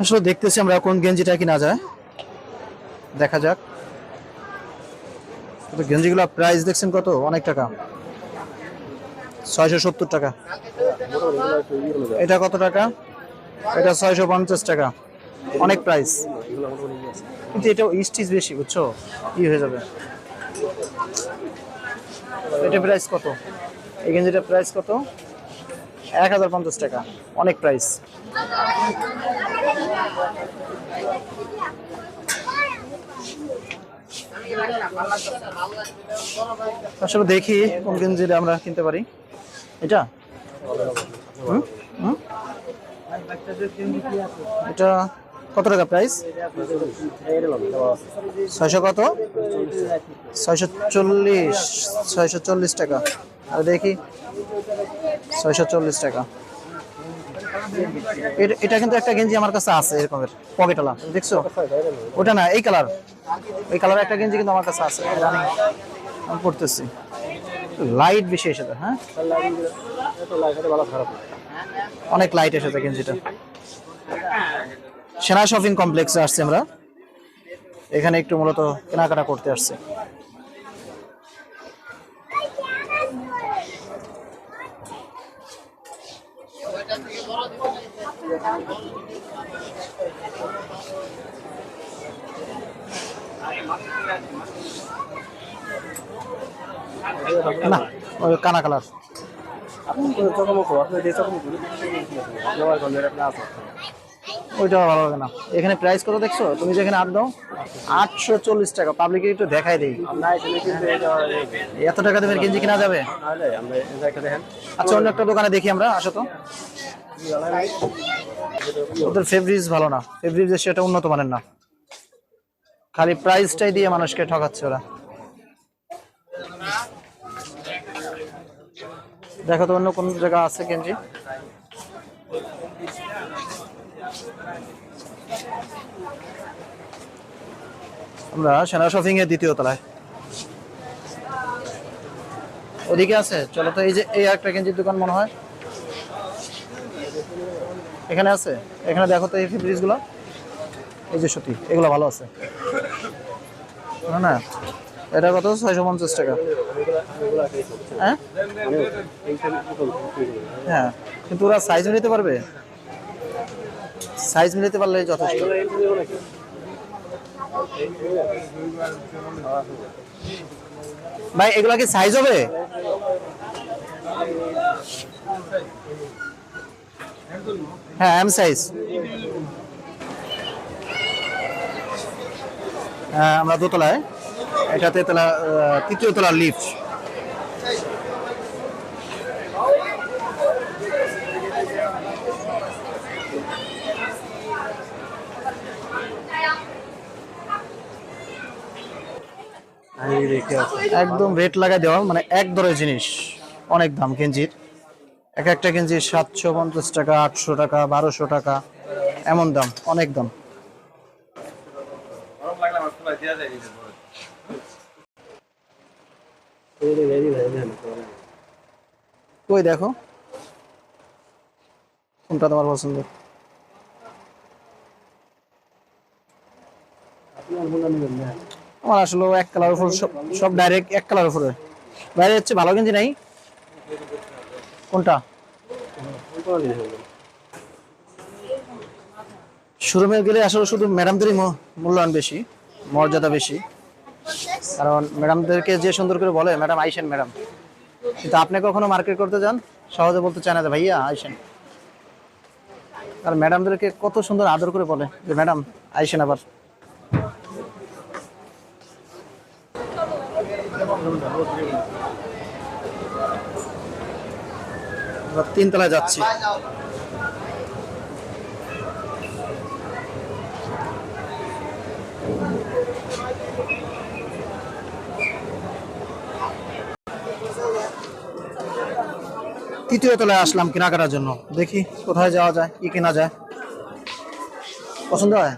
আসলে দেখতেছি আমরা কোন গেঞ্জিটা কিনা যায়। দেখা যাক। তো গেঞ্জিগুলো প্রাইস দেখছেন কত? অনেক টাকা। ছয়শো সত্তর টাকা। এটা কত টাকা? এটা ছয়শো পঞ্চাশ টাকা। অনেক প্রাইস কিন্তু এটা স্টিচ বেশি, বুঝছ? ই হয়ে যাবে। এটা প্রাইস কত? এই গেঞ্জিটার প্রাইস কত? এক হাজার পঞ্চাশ টাকা, অনেক প্রাইস আসলে দেখি কোন গেঞ্জিটা আমরা কিনতে পারি। এটা? এটা কত টাকা প্রাইস ছয়শো কত? ছয়শো চল্লিশ ছয়শো চল্লিশ টাকা। আর দেখি, ছয়শো চল্লিশ টাকা। এটা- কিন্তু একটা গেঞ্জি আমার কাছে আছে এরকমের পকেটওয়ালা, দেখছ? ওটা না, এই কালার এই কালার একটা গেঞ্জি কিন্তু আমার কাছে আছে। আমি পড়তেছি লাইট বেশি এসেছে হ্যাঁ? অনেক লাইট এসেছে গেঞ্জিটা। সেনা শপিং কমপ্লেক্সে আসছি আমরা। এখানে একটু মূলত কেনাকাটা করতে আসছি। কানা কালার। ওইটা ভালো লাগে না। এখানে প্রাইস কত দেখছ? তুমি যেখানে আট দাও। আটশো চল্লিশ টাকা। পাবলিকে একটু দেখাই দেই। এত টাকা দেবেন গেঞ্জি কিনা যাবে? আচ্ছা অন্য একটা দোকানে দেখি আমরা। আসো তো। ওদের ফেব্রিজ ভালো না। ফেব্রিজ সেটা উন্নত মানের না। খালি প্রাইসটাই দিয়ে মানুষকে ঠকাচ্ছে ওরা। দেখো তো অন্য কোন জায়গা আছে গেঞ্জি? আমরা সেনা শপিং এর দ্বিতীয় তলায়। ওদিকে আছে, চলো তো এই যে এই একটা গেঞ্জির দোকান মনে হয়। এখানে আছে, এখানে দেখো তো এই ফেব্রিক্সগুলো। এই যে সত্যি এগুলো ভালো আছে। না এটা কত? ছয়শো পঞ্চাশ টাকা। হ্যাঁ? হ্যাঁ কিন্তু ওরা সাইজ নিতে পারবে? সাইজ নিতে পারলে যথেষ্ট। ভাই, এগুলা কি সাইজ হবে? হ্যাঁ এম সাইজ হ্যাঁ আমরা দোতলায়। এটা তেতলা তৃতীয় তলার লিফট একদম রেট লাগাই দেওয়া মানে এক দরের জিনিস অনেক দাম গেঞ্জির। এক একটা গেঞ্জি সাতশো পঞ্চাশ টাকা আটশো টাকা বারোশো টাকা এমন দাম অনেক দাম। কই দেখো? কোনটা তোমার পছন্দ? আমার আসলে এক কালার উপর সব ডাইরেক্ট এক কালার উপরে। বাইরে হচ্ছে ভালো গেঞ্জি নাই। কোনটা? শোরুমে গেলে আসলে শুধু ম্যাডামদেরই মূল্যায়ন বেশি, মর্যাদা বেশি। কারণ ম্যাডামদেরকে যে সুন্দর করে বলে ম্যাডাম আইসেন ম্যাডাম কিন্তু আপনি কখনো মার্কেট করতে যান, সহজে বলতে চায় না যে, ভাইয়া, আইসেন। আর ম্যাডামদেরকে কত সুন্দর আদর করে বলে যে ম্যাডাম আইসেন আবার। তিনতলায় যাচ্ছি। তৃতীয় তলায় আসলাম কেনাকাটার জন্য। দেখি কোথায় যাওয়া যায়, কি কেনা যায়। পছন্দ হয়?